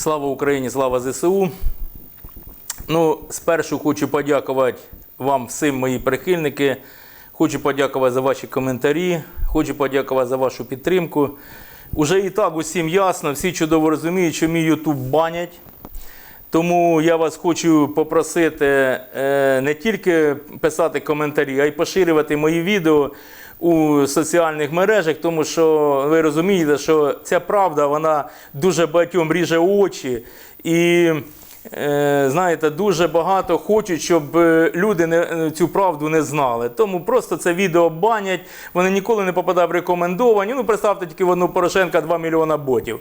Слава Україні, слава ЗСУ. Ну, спершу хочу подякувати вам всім, мої прихильники. Хочу подякувати за ваші коментарі. Хочу подякувати за вашу підтримку. Уже і так усім ясно, всі чудово розуміють, що мій Ютуб банять. Тому я вас хочу попросити е, не тільки писати коментарі, а й поширювати мої відео у соціальних мережах, тому що ви розумієте, що ця правда вона дуже багатьом ріже очі. І е, знаєте, дуже багато хочуть, щоб е, люди не, е, цю правду не знали. Тому просто це відео банять, вони ніколи не попадають в рекомендовані. Ну, представте тільки в одну Порошенка 2 мільйона ботів.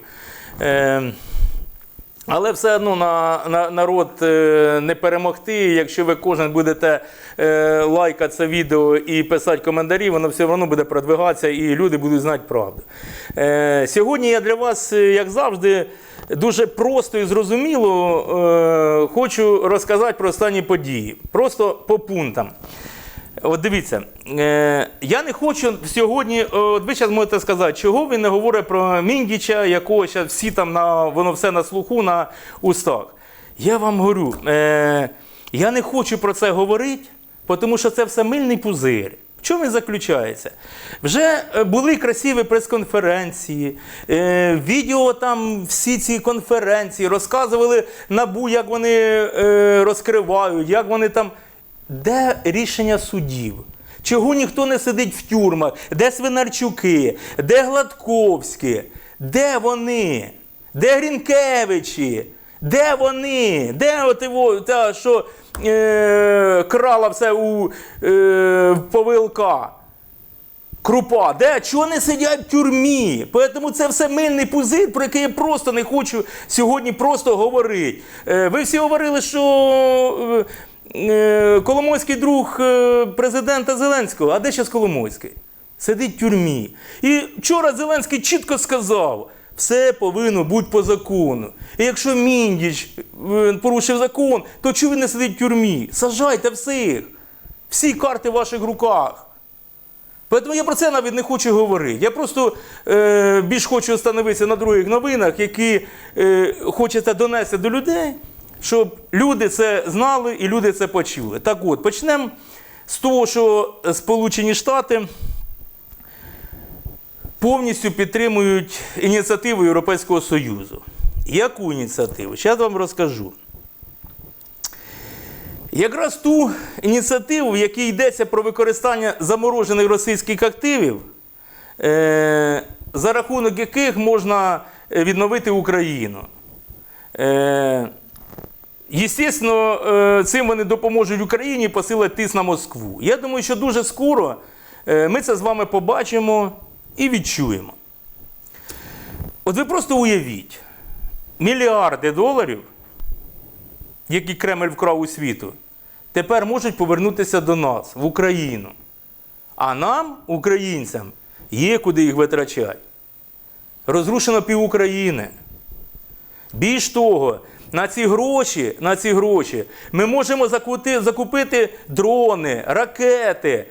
Але все одно на, на народ е, не перемогти. Якщо ви кожен будете е, лайкати це відео і писати коментарі, воно все одно буде продвигатися і люди будуть знати правду. Е, сьогодні я для вас, як завжди, дуже просто і зрозуміло хочу розказати про останні події. Просто по пунктам. От дивіться, е, я не хочу сьогодні. е, От ви зараз можете сказати, чого він не говорить про Міндіча, якого зараз всі там на воно все на слуху на устах. Я вам говорю, е, я не хочу про це говорити, тому що це все мильний пузир. В чому він заключається? Вже е, були красиві прес-конференції, е, відео там всі ці конференції, розказували набу, як вони е, розкривають, як вони там. Де рішення судів? Чого ніхто не сидить в тюрмах? Де Свинарчуки? Де Гладковські? Де вони? Де Грінкевичі? Де вони? Де от його, та, що е, крала все у е, ПВЛК? Крупа, де? Чого не сидять в тюрмі? Тому це все мильний пузир, про який я просто не хочу сьогодні просто говорити. Е, Ви всі говорили, що е, Коломойський друг е, президента Зеленського. А де зараз Коломойський? Сидить в тюрмі. І вчора Зеленський чітко сказав. Все повинно бути по закону. І якщо Міндіч е, порушив закон, то чого він не сидить в тюрмі? Сажайте всіх. Всі карти в ваших руках. Тому я про це навіть не хочу говорити. Я просто е, більш хочу остановитися на других новинах, які е, хочеться донести до людей, щоб люди це знали і люди це почули. Так от, почнемо з того, що Сполучені Штати повністю підтримують ініціативу Європейського Союзу. Яку ініціативу? Зараз вам розкажу. Якраз ту ініціативу, в якій йдеться про використання заморожених російських активів, е, за рахунок яких можна е, відновити Україну. Єстественно, е, цим вони допоможуть Україні посилити тиск на Москву. Я думаю, що дуже скоро е, ми це з вами побачимо і відчуємо. От ви просто уявіть, мільярди доларів які Кремль вкрав у світу, тепер можуть повернутися до нас, в Україну. А нам, українцям, є куди їх витрачати. Розрушено пів України. Більш того, на ці гроші, на ці гроші ми можемо закупити, закупити дрони, ракети,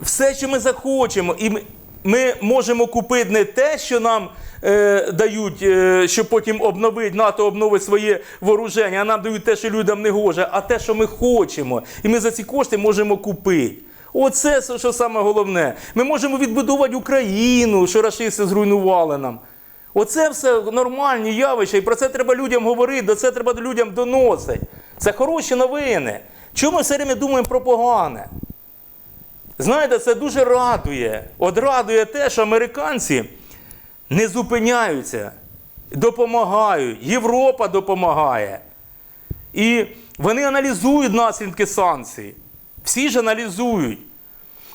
все, що ми захочемо. І ми, ми можемо купити не те, що нам е, дають, е, щоб потім обновити, НАТО обновить своє вооруження, а нам дають те, що людям не гоже, а те, що ми хочемо. І ми за ці кошти можемо купити. Оце що саме головне. Ми можемо відбудувати Україну, що рашисти зруйнували нам. Оце все нормальні явища, і про це треба людям говорити, до це треба людям доносити. Це хороші новини. Чому ми все время думаємо про погане? Знаєте, це дуже радує. От радує те, що американці не зупиняються, допомагають. Європа допомагає. І вони аналізують наслідки санкцій. Всі ж аналізують.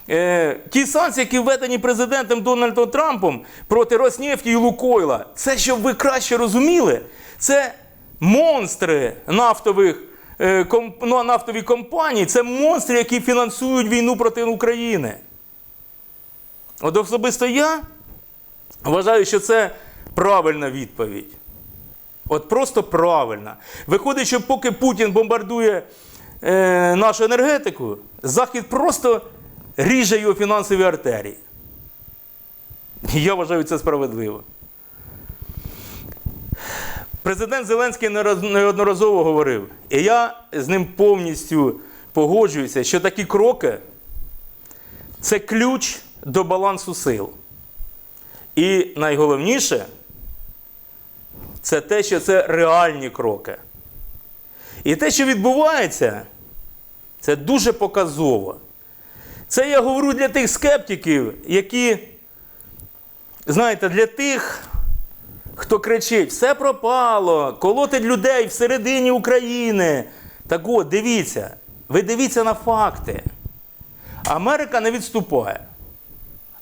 Е, ті санкції, які введені президентом Дональдом Трампом проти Роснефті і Лукойла, це щоб ви краще розуміли, це монстри нафтових е, комп, ну, нафтові компанії, це монстри, які фінансують війну проти України. От особисто я вважаю, що це правильна відповідь. От просто правильна. Виходить, що поки Путін бомбардує е, нашу енергетику, Захід просто ріже його фінансові артерії. Я вважаю це справедливо. Президент Зеленський неодноразово говорив, і я з ним повністю погоджуюся, що такі кроки це ключ до балансу сил. І найголовніше це те, що це реальні кроки. І те, що відбувається, це дуже показово. Це я говорю для тих скептиків, які, знаєте, для тих, хто кричить, все пропало, колотить людей всередині України. Так от, дивіться, ви дивіться на факти. Америка не відступає,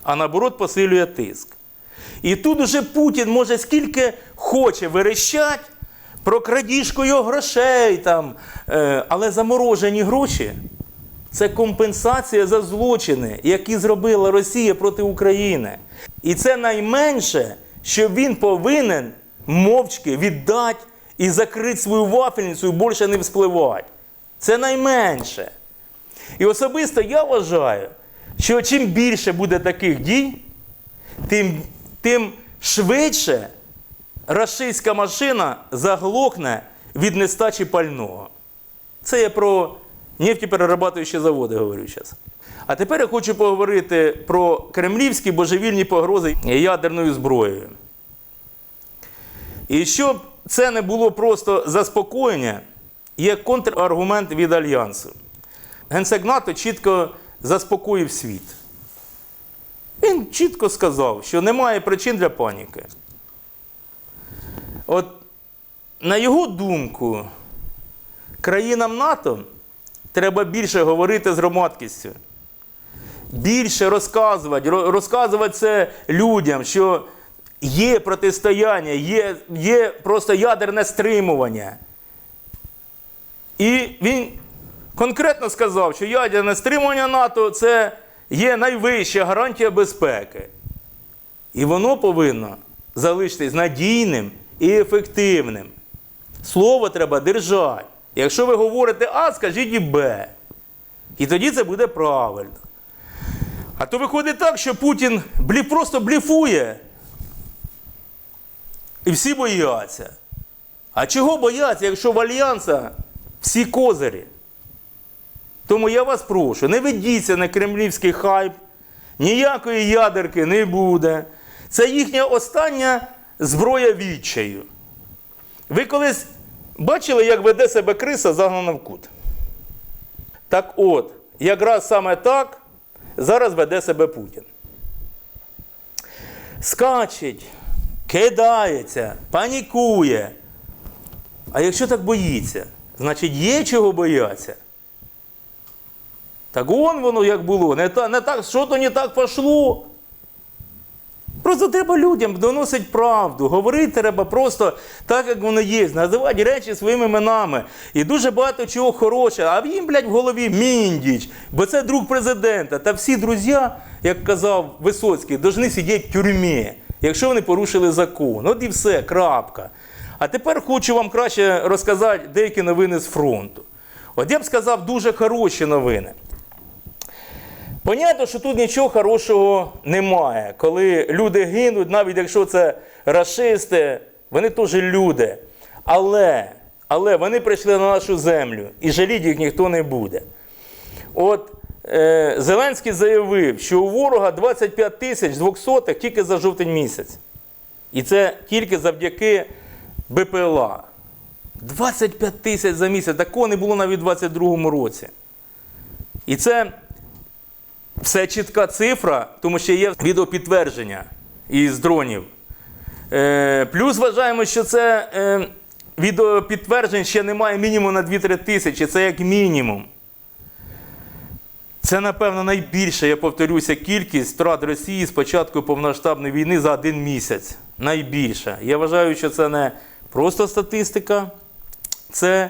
а наоборот посилює тиск. І тут уже Путін може скільки хоче верещать про крадіжку його грошей, там, е, але заморожені гроші це компенсація за злочини, які зробила Росія проти України. І це найменше, що він повинен мовчки віддати і закрити свою вафельницю і більше не вспливати. Це найменше. І особисто я вважаю, що чим більше буде таких дій, тим, тим швидше рашистська машина заглохне від нестачі пального. Це я про нефтеперерабатуючі заводи говорю зараз. А тепер я хочу поговорити про кремлівські божевільні погрози ядерною зброєю. І щоб це не було просто заспокоєння, є контраргумент від Альянсу. Генсек НАТО чітко заспокоїв світ. Він чітко сказав, що немає причин для паніки. От на його думку, країнам НАТО треба більше говорити з громадськістю. Більше розказувати, розказувати це людям, що є протистояння, є, є просто ядерне стримування. І він конкретно сказав, що ядерне стримування НАТО це є найвища гарантія безпеки. І воно повинно залишитись надійним і ефективним. Слово треба держати. Якщо ви говорите А, скажіть і Б. І тоді це буде правильно. А то виходить так, що Путін блі, просто бліфує. І всі бояться. А чого бояться, якщо в Альянса всі козирі? Тому я вас прошу, не ведіться на кремлівський хайп, ніякої ядерки не буде. Це їхня остання зброя відчаю. Ви колись бачили, як веде себе криса загнана в кут? Так от, якраз саме так зараз веде себе Путін. Скачить, кидається, панікує. А якщо так боїться, значить є чого боятися. Так вон воно як було. Не, та, не так, що то не так пошло. Просто треба людям доносити правду. Говорити треба просто так, як воно є, називати речі своїми іменами. І дуже багато чого хорошого. А їм, блядь, в голові міндіч, бо це друг президента. Та всі друзі, як казав Висоцький, повинні сидіти в тюрмі, якщо вони порушили закон. От і все, крапка. А тепер хочу вам краще розказати деякі новини з фронту. От я б сказав дуже хороші новини. Понятно, що тут нічого хорошого немає. Коли люди гинуть, навіть якщо це расисти, вони теж люди. Але, але вони прийшли на нашу землю і жаліти їх ніхто не буде. От е, Зеленський заявив, що у ворога 25 тисяч 200 тільки за жовтень місяць. І це тільки завдяки БПЛА. 25 тисяч за місяць. Такого не було навіть у 2022 році. І це все чітка цифра, тому що є відеопідтвердження із дронів. Е, плюс вважаємо, що це е, відеопідтверджень ще немає мінімум на 2-3 тисячі, це як мінімум. Це, напевно, найбільша, я повторюся, кількість втрат Росії з початку повноштабної війни за один місяць. Найбільша. Я вважаю, що це не просто статистика, це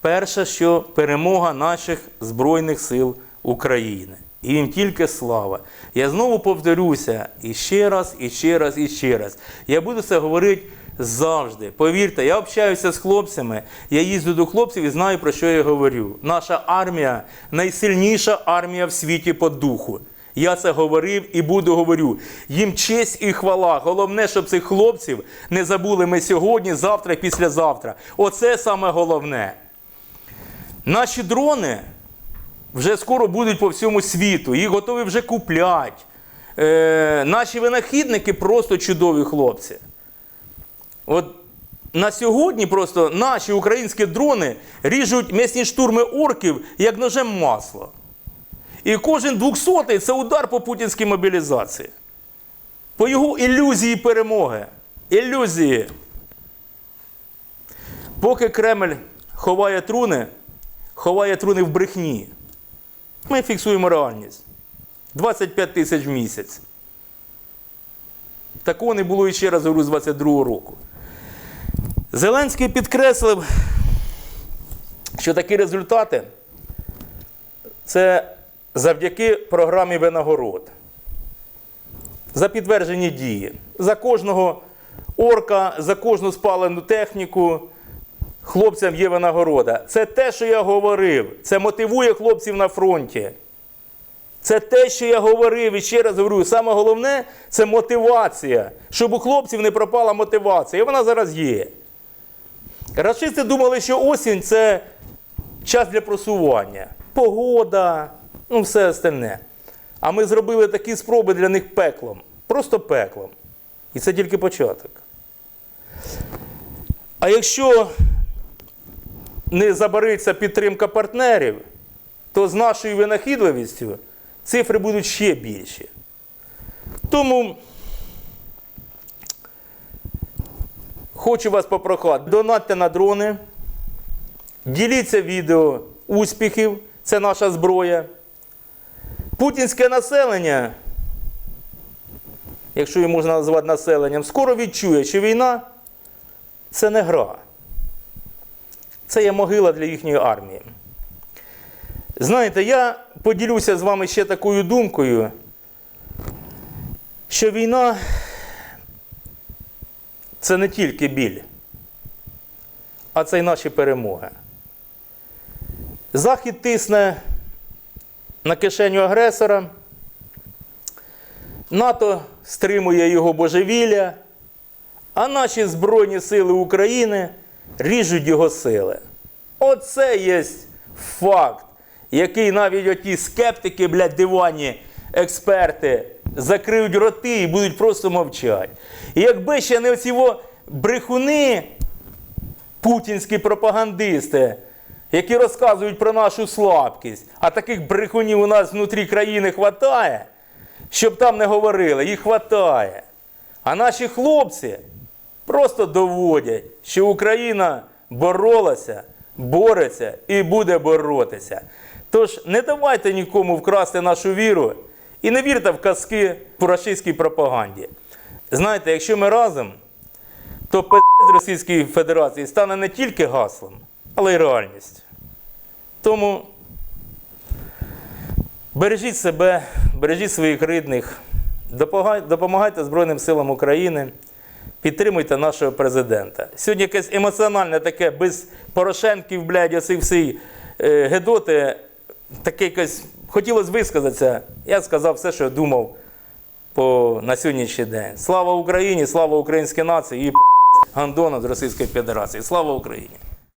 перше, що перемога наших Збройних сил України. І їм тільки слава. Я знову повторюся і ще раз, і ще раз, і ще раз. Я буду це говорити завжди. Повірте, я общаюся з хлопцями, я їздю до хлопців і знаю, про що я говорю. Наша армія найсильніша армія в світі по духу. Я це говорив і буду говорю. Їм честь і хвала. Головне, щоб цих хлопців не забули ми сьогодні, завтра післязавтра. Оце саме головне. Наші дрони вже скоро будуть по всьому світу. Їх готові вже куплять. Е, наші винахідники просто чудові хлопці. От на сьогодні просто наші українські дрони ріжуть м'ясні штурми орків як ножем масло. І кожен двохсотий це удар по путінській мобілізації. По його ілюзії перемоги. Ілюзії. Поки Кремль ховає труни, ховає труни в брехні. Ми фіксуємо реальність. 25 тисяч в місяць. Такого не було і ще раз говорю з 22 року. Зеленський підкреслив, що такі результати це завдяки програмі винагород. За підтверджені дії. За кожного орка, за кожну спалену техніку хлопцям є винагорода. Це те, що я говорив. Це мотивує хлопців на фронті. Це те, що я говорив, і ще раз говорю, саме головне це мотивація. Щоб у хлопців не пропала мотивація. І вона зараз є. Рашисти думали, що осінь це час для просування. Погода, ну все остальне. А ми зробили такі спроби для них пеклом. Просто пеклом. І це тільки початок. А якщо не забариться підтримка партнерів, то з нашою винахідливістю цифри будуть ще більші. Тому хочу вас попрохати, донатьте на дрони, діліться відео успіхів, це наша зброя. Путінське населення, якщо її можна назвати населенням, скоро відчує, що війна це не гра. Це є могила для їхньої армії. Знаєте, я поділюся з вами ще такою думкою, що війна це не тільки біль, а це й наші перемоги. Захід тисне на кишеню агресора, НАТО стримує його божевілля, а наші Збройні Сили України ріжуть його сили. Оце є факт, який навіть оті скептики, блядь, дивані експерти закриють роти і будуть просто мовчати. І якби ще не оці брехуни, путінські пропагандисти, які розказують про нашу слабкість, а таких брехунів у нас внутрі країни хватає, щоб там не говорили, їх хватає. А наші хлопці просто доводять, що Україна боролася, бореться і буде боротися. Тож не давайте нікому вкрасти нашу віру і не вірте в казки по рашистській пропаганді. Знаєте, якщо ми разом, то з Російської Федерації стане не тільки гаслом, але й реальністю. Тому бережіть себе, бережіть своїх рідних, допомагайте Збройним силам України, підтримуйте нашого президента. Сьогодні якесь емоціональне таке, без Порошенків, блядь, оці всі е, гедоти, таке якесь, хотілося висказатися. Я сказав все, що я думав по, на сьогоднішній день. Слава Україні, слава українській нації і Гандона з Російської Федерації. Слава Україні!